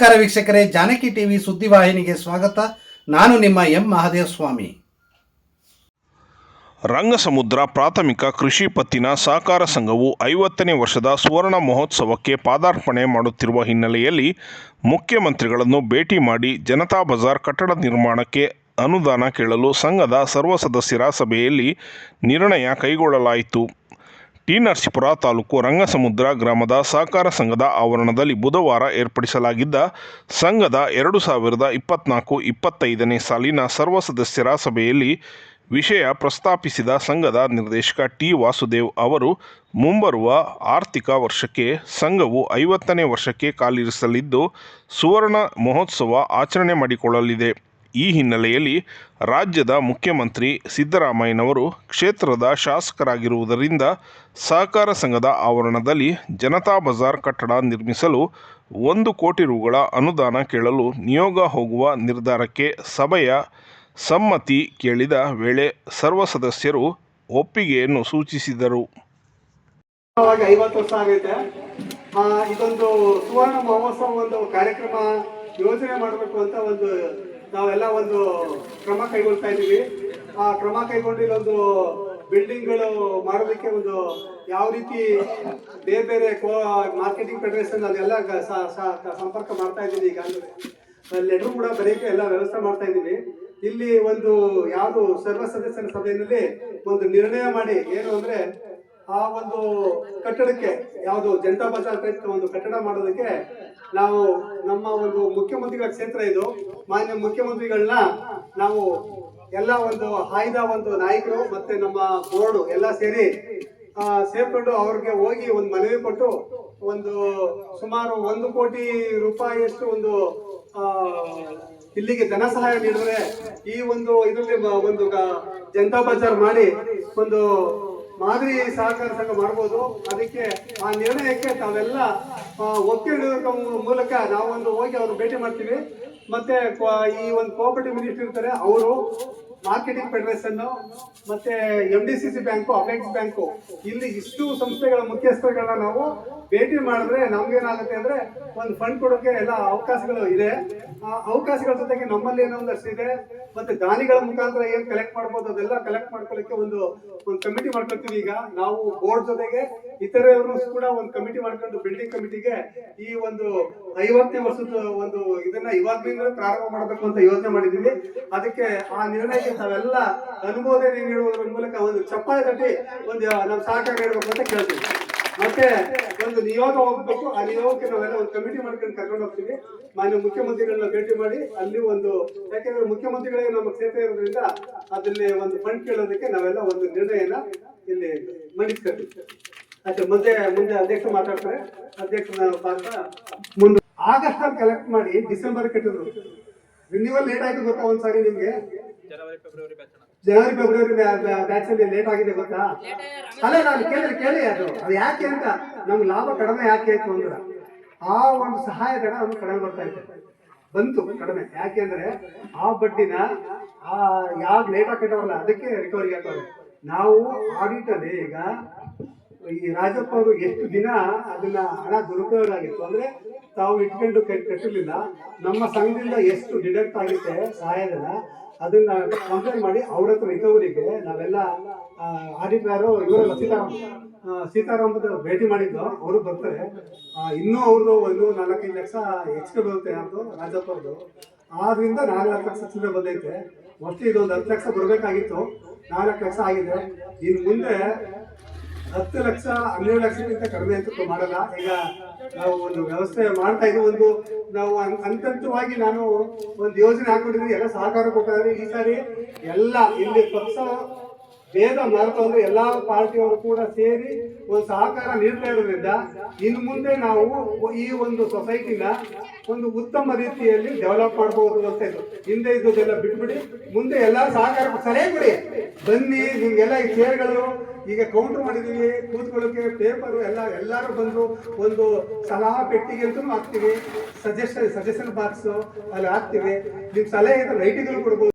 ನಮಸ್ಕಾರ ವೀಕ್ಷಕರೇ, ಜಾನಕಿ ಟಿವಿ ಸುದ್ದಿವಾಹಿನಿಗೆ ಸ್ವಾಗತ. ನಾನು ನಿಮ್ಮ ಎಂ ಮಹಾದೇವ ಸ್ವಾಮಿ ರಂಗಸಮುದ್ರ ಪ್ರಾಥಮಿಕ ಕೃಷಿ ಪತ್ತಿನ ಸಹಕಾರ ಸಂಘವು ಐವತ್ತನೇ ವರ್ಷದ ಸುವರ್ಣ ಮಹೋತ್ಸವಕ್ಕೆ ಪಾದಾರ್ಪಣೆ ಮಾಡುತ್ತಿರುವ ಹಿನ್ನೆಲೆಯಲ್ಲಿ ಮುಖ್ಯಮಂತ್ರಿಗಳನ್ನು ಭೇಟಿ ಮಾಡಿ ಜನತಾ ಬಜಾರ್ ಕಟ್ಟಡ ನಿರ್ಮಾಣಕ್ಕೆ ಅನುದಾನ ಕೇಳಲು ಸಂಘದ ಸರ್ವ ಸದಸ್ಯರ ಸಭೆಯಲ್ಲಿ ನಿರ್ಣಯ ಕೈಗೊಳ್ಳಲಾಯಿತು. ಟಿ ನರಸೀಪುರ ತಾಲೂಕು ರಂಗಸಮುದ್ರ ಗ್ರಾಮದ ಸಹಕಾರ ಸಂಘದ ಆವರಣದಲ್ಲಿ ಬುಧವಾರ ಏರ್ಪಡಿಸಲಾಗಿದ್ದ ಸಂಘದ ಎರಡು ಸಾವಿರದ ಇಪ್ಪತ್ನಾಲ್ಕು ಇಪ್ಪತ್ತೈದನೇ ಸಾಲಿನ ಸರ್ವ ಸದಸ್ಯರ ಸಭೆಯಲ್ಲಿ ವಿಷಯ ಪ್ರಸ್ತಾಪಿಸಿದ ಸಂಘದ ನಿರ್ದೇಶಕ ಟಿ ವಾಸುದೇವ್ ಅವರು, ಮುಂಬರುವ ಆರ್ಥಿಕ ವರ್ಷಕ್ಕೆ ಸಂಘವು ಐವತ್ತನೇ ವರ್ಷಕ್ಕೆ ಕಾಲಿರಿಸಲಿದ್ದು, ಸುವರ್ಣ ಮಹೋತ್ಸವ ಆಚರಣೆ ಮಾಡಿಕೊಳ್ಳಲಿದೆ. ಈ ಹಿನ್ನೆಲೆಯಲ್ಲಿ ರಾಜ್ಯದ ಮುಖ್ಯಮಂತ್ರಿ ಸಿದ್ದರಾಮಯ್ಯನವರು ಕ್ಷೇತ್ರದ ಶಾಸಕರಾಗಿರುವುದರಿಂದ ಸಹಕಾರ ಸಂಘದ ಆವರಣದಲ್ಲಿ ಜನತಾ ಬಜಾರ್ ಕಟ್ಟಡ ನಿರ್ಮಿಸಲು ಒಂದು ಕೋಟಿ ರುಗಳ ಅನುದಾನ ಕೇಳಲು ನಿಯೋಗ ಹೋಗುವ ನಿರ್ಧಾರಕ್ಕೆ ಸಭೆಯ ಸಮ್ಮತಿ ಕೇಳಿದ ವೇಳೆ ಸರ್ವ ಸದಸ್ಯರು ಒಪ್ಪಿಗೆಯನ್ನು ಸೂಚಿಸಿದರು. ಇದೊಂದು ಸುವರ್ಣ ಮಹೋತ್ಸವ ಒಂದು ಕಾರ್ಯಕ್ರಮ ಯೋಜನೆ ಮಾಡಬೇಕು ಅಂತ ಒಂದು ನಾವೆಲ್ಲ ಒಂದು ಕ್ರಮ ಕೈಗೊಳ್ತಾ ಇದ್ದೀವಿ. ಆ ಕ್ರಮ ಕೈಗೊಂಡು ಇಲ್ಲೊಂದು ಬಿಲ್ಡಿಂಗ್ಗಳು ಮಾಡೋದಕ್ಕೆ ಒಂದು ಯಾವ ರೀತಿ ಬೇರೆ ಬೇರೆ ಮಾರ್ಕೆಟಿಂಗ್ ಫೆಡರೇಷನ್ ಅದೆಲ್ಲ ಸಂಪರ್ಕ ಮಾಡ್ತಾ ಇದ್ದೀವಿ ಈಗ. ಲೆಟರ್ ಕೂಡ ಬರೆಯಕ್ಕೆ ಎಲ್ಲ ವ್ಯವಸ್ಥೆ ಮಾಡ್ತಾ ಇದ್ದೀವಿ ಇಲ್ಲಿ ಒಂದು ಯಾವುದು ಸರ್ವ ಸದಸ್ಯರ ಸಭೆಯಲ್ಲಿ ಒಂದು ನಿರ್ಣಯ ಮಾಡಿ, ಏನು ಅಂದ್ರೆ ಆ ಒಂದು ಕಟ್ಟಡಕ್ಕೆ, ಯಾವುದು ಜನತಾ ಬಜಾರ್ ಟೈಪ್ ಒಂದು ಕಟ್ಟಡ ಮಾಡೋದಕ್ಕೆ ನಾವು ನಮ್ಮ ಒಂದು ಮುಖ್ಯಮಂತ್ರಿಗಳ ಕ್ಷೇತ್ರ ಇದು. ಮಾನ್ಯ ಮುಖ್ಯಮಂತ್ರಿಗಳನ್ನ ನಾವು ಎಲ್ಲ ಒಂದು ಆಯ್ದ ಒಂದು ನಾಯಕರು ಮತ್ತೆ ನಮ್ಮ ಬೋರ್ಡ್ ಎಲ್ಲ ಸೇರಿ ಸೇರ್ಕೊಂಡು ಅವ್ರಿಗೆ ಹೋಗಿ ಒಂದು ಮನವಿ ಕೊಟ್ಟು ಒಂದು ಸುಮಾರು ಒಂದು ಕೋಟಿ ರೂಪಾಯಿಯಷ್ಟು ಒಂದು ಇಲ್ಲಿಗೆ ಧನ ಸಹಾಯ ನೀಡಿದ್ರೆ ಈ ಒಂದು ಇದರಲ್ಲಿ ಒಂದು ಜನತಾ ಬಜಾರ್ ಮಾಡಿ ಒಂದು ಮಾದರಿ ಸಹಕಾರ ಸಂಘ ಮಾಡ್ಬೋದು. ಅದಕ್ಕೆ ಆ ನಿರ್ಣಯಕ್ಕೆ ತಾವೆಲ್ಲ ಆ, ಒಪ್ಪಿಕೊಳ್ಳುವ ಮೂಲಕ ನಾವೊಂದು ಹೋಗಿ ಅವ್ರು ಭೇಟಿ ಮಾಡ್ತೀವಿ. ಮತ್ತೆ ಈ ಒಂದು ಕೋಆಪರೇಟಿವ್ ಮಿನಿಸ್ಟರ್ ಇರ್ತಾರೆ ಅವರು ಮಾರ್ಕೆಟಿಂಗ್ ಫೆಡರೇಷನ್ ಮತ್ತೆ M D C C bank apex bank ಇಲ್ಲಿ ಇಷ್ಟು ಸಂಸ್ಥೆಗಳ ಮುಖ್ಯಸ್ಥರುಗಳನ್ನ ನಾವು ಭೇಟಿ ಮಾಡಿದ್ರೆ ನಮ್ಗೇನಾಗುತ್ತೆ ಅಂದ್ರೆ ಒಂದು ಫಂಡ್ ಕೊಡೋಕೆ ಎಲ್ಲ ಅವಕಾಶಗಳು ಇದೆ. ಆ ಅವಕಾಶಗಳ ಜೊತೆಗೆ ನಮ್ಮಲ್ಲಿ ಏನೋ ಒಂದಷ್ಟು ಇದೆ. ಮತ್ತೆ ದಾನಿಗಳ ಮುಖಾಂತರ ಏನ್ ಕಲೆಕ್ಟ್ ಮಾಡ್ಬೋದು ಅದೆಲ್ಲ ಕಲೆಕ್ಟ್ ಮಾಡ್ಕೊಳ್ಳಿಕ್ಕೆ ಒಂದು ಒಂದು ಕಮಿಟಿ ಮಾಡ್ಕೊಳ್ತೀವಿ ಈಗ. ನಾವು ಬೋರ್ಡ್ ಜೊತೆಗೆ ಇತರೆಯವರು ಕೂಡ ಒಂದು ಕಮಿಟಿ ಮಾಡ್ಕೊಂಡು ಬಿಲ್ಡಿಂಗ್ ಕಮಿಟಿಗೆ ಈ ಒಂದು ಐವತ್ತನೇ ವರ್ಷದ ಒಂದು ಇದನ್ನ ಇವಾಗ ಪ್ರಾರಂಭ ಮಾಡಬೇಕು ಅಂತ ಯೋಚನೆ ಮಾಡಿದೀವಿ ಅದಕ್ಕೆ ಆ ನಿರ್ಣಯಕ್ಕೆ ತಾವೆಲ್ಲ ಅನುಮೋದನೆ ನೀಡುವುದರ ಮೂಲಕ ಒಂದು ಚಪ್ಪಾಳೆ ತಟ್ಟಿ ಒಂದು ನಮ್ಮ ಸಹಕಾರ ನೀಡಬೇಕು ಅಂತ ಕೇಳ್ತೀವಿ. ಮತ್ತೆ ಒಂದು ನಿಯೋಗ ಹೋಗ್ಬೇಕು. ಆ ನಿಯೋಗಕ್ಕೆ ನಾವೆಲ್ಲ ಒಂದು ಕಮಿಟಿ ಮಾಡ್ಕೊಂಡು ಕರ್ಕೊಂಡು ಹೋಗ್ತೀವಿ. ಮಾನ್ಯ ಮುಖ್ಯಮಂತ್ರಿಗಳನ್ನ ಭೇಟಿ ಮಾಡಿ ಅಲ್ಲಿ ಒಂದು, ಯಾಕೆಂದ್ರೆ ಮುಖ್ಯಮಂತ್ರಿಗಳಿಗೆ ನಮ್ಮ ಕ್ಷೇತ್ರ ಇರೋದ್ರಿಂದ ಅದರಲ್ಲಿ ಒಂದು ಫಂಡ್ ಕೇಳೋದಕ್ಕೆ ನಾವೆಲ್ಲ ಒಂದು ನಿರ್ಣಯನ ಇಲ್ಲಿ ಮಂಡಿಸ್ಕೊಳ್ತೀವಿ ಅಷ್ಟೇ ಮುಂದೆ ಮುಂದೆ ಅಧ್ಯಕ್ಷ ಮಾತಾಡ್ತಾರೆ. ಅಧ್ಯಕ್ಷನ ಭಾಗ ಮುಂದೆ. ಆಗಸ್ಟ್ ಕಲೆಕ್ಟ್ ಮಾಡಿ ಡಿಸೆಂಬರ್ ಕಟ್ಟಿದ್ರು. ರಿನ್ಯೂವಲ್ ಲೇಟ್ ಆಯ್ತು ಗೊತ್ತಾ ಒಂದ್ಸಾರಿ ನಿಮ್ಗೆ? ಜನವರಿ ಫೆಬ್ರವರಿ ಬ್ಯಾಚ್ ಅಲ್ಲಿ ಲೇಟ್ ಆಗಿದೆ ಗೊತ್ತಾ? ಅಲ್ಲ ನಾನು ಕೇಳಿದ್ರೆ ಕೇಳಿ ಅದು. ಅದು ಯಾಕೆ ಅಂತ. ನಮ್ಗೆ ಲಾಭ ಕಡಿಮೆ ಯಾಕೆ ಆಯ್ತು ಅಂದ್ರೆ ಆ ಒಂದು ಸಹಾಯಧನ ನಮ್ಗೆ ಕಡಿಮೆ ಬರ್ತಾ ಇದೆ ಬಂತು ಕಡಿಮೆ. ಯಾಕೆ ಅಂದ್ರೆ ಆ ಬಡ್ಡಿನ ಆ ಯಾವ್ದು ಲೇಟ್ ಆಗಿ ಕಟ್ಟವಲ್ಲ ಅದಕ್ಕೆ ರಿಕವರಿ ಹಾಕೋರು ನಾವು ಆಡಿಟ್ ಅಲ್ಲಿ ಈಗ ಈ ರಾಜಪ್ಪ ಅವರು ಎಷ್ಟು ದಿನ ಅದನ್ನ ಹಣ ದುರುಪಯೋಗ ಆಗಿತ್ತು ಅಂದ್ರೆ ತಾವು ಇಟ್ಕೊಂಡು ಕಟ್- ಕಟ್ಟಿರ್ಲಿಲ್ಲ. ನಮ್ಮ ಸಂಘದಿಂದ ಎಷ್ಟು ಡಿಡಕ್ಟ್ ಆಗುತ್ತೆ ಸಹಾಯಧನ ಅದನ್ನ ಕಂಪ್ಲೇಂಟ್ ಮಾಡಿ ಅವ್ರ ಹತ್ರ ರಿಕವರಿಗೆ ನಾವೆಲ್ಲ ಆಡಿಟರು ಇವರೆಲ್ಲ ಸೀತಾರಾಮ್ ಸೀತಾರಾಮ್ ಭೇಟಿ ಮಾಡಿದ್ದು, ಅವರು ಬರ್ತಾರೆ. ಇನ್ನೂ ಅವ್ರದ್ದು ಒಂದು ನಾಲ್ಕೈದು ಲಕ್ಷ ಹೆಚ್ಚಿಗೆ ಬರುತ್ತೆ ಅವ್ರದ್ದು ರಾಜಪ್ಪ ಅವ್ರದ್ದು ಆದ್ರಿಂದ ನಾಲ್ಕು ಲಕ್ಷ ಚಿಲ್ಲರೆ ಬಂದೈತೆ. ಮೋಸ್ಟ್ಲಿ ಇದೊಂದು ಹತ್ತು ಲಕ್ಷ ಬರಬೇಕಾಗಿತ್ತು. ನಾಲ್ಕು ಲಕ್ಷ ಆಗಿದೆ. ಇನ್ನು ಮುಂದೆ ಹತ್ತು ಲಕ್ಷ, ಹನ್ನೆರಡು ಲಕ್ಷಕ್ಕಿಂತ ಕಡಿಮೆ ಅಂತೂ ಮಾಡಲ್ಲ. ಈಗ ನಾವು ಒಂದು ವ್ಯವಸ್ಥೆ ಮಾಡ್ತಾ ಇದ್ದೀವಿ. ಒಂದು ನಾವು ಅಂತಂತವಾಗಿ ನಾನು ಒಂದು ಯೋಜನೆ ಹಾಕೊಂಡಿದ್ವಿ ಎಲ್ಲ ಸಹಕಾರ ಕೊಟ್ಟಿದ್ದಾರೆ ಈ ಸಾರಿ ಎಲ್ಲ ಇಲ್ಲಿ ಪಕ್ಷ ಭೇದ ಮರೆತು ಎಲ್ಲಾ ಪಾರ್ಟಿಯವರು ಕೂಡ ಸೇರಿ ಒಂದು ಸಹಕಾರ ನೀಡ್ತಾ ಇರೋದ್ರಿಂದ ಇನ್ನು ಮುಂದೆ ನಾವು ಈ ಒಂದು ಸೊಸೈಟಿನ ಒಂದು ಉತ್ತಮ ರೀತಿಯಲ್ಲಿ ಡೆವಲಪ್ ಮಾಡಬಹುದು ಅಂತ ಇದು. ಹಿಂದೆ ಇದ್ದದೆಲ್ಲ ಬಿಟ್ಬಿಡಿ. ಮುಂದೆ ಎಲ್ಲ ಸಹಕಾರ ಸಲಹೆ ಕೊಡಿ. ಬನ್ನಿ, ನಿಮ್ಗೆಲ್ಲ ಈ ಚೇರ್ಗಳು ಈಗ ಕೌಂಟರ್ ಮಾಡಿದೀವಿ, ಕೂತ್ಕೊಳ್ಳೋಕೆ ಪೇಪರ್ ಎಲ್ಲ, ಎಲ್ಲರೂ ಬಂದು ಒಂದು ಸಲಹಾ ಪೆಟ್ಟಿಗೆ ಅಂತೂ ಹಾಕ್ತೀವಿ. ಸಜೆಷನ್ ಸಜೆಷನ್ ಬಾಕ್ಸ್ ಅಲ್ಲಿ ಹಾಕ್ತೀವಿ. ನಿಮ್ ಸಲಹೆ ಇದ್ರೆ ರೈಟಿಂಗ್ ಕೊಡ್ಬೋದು.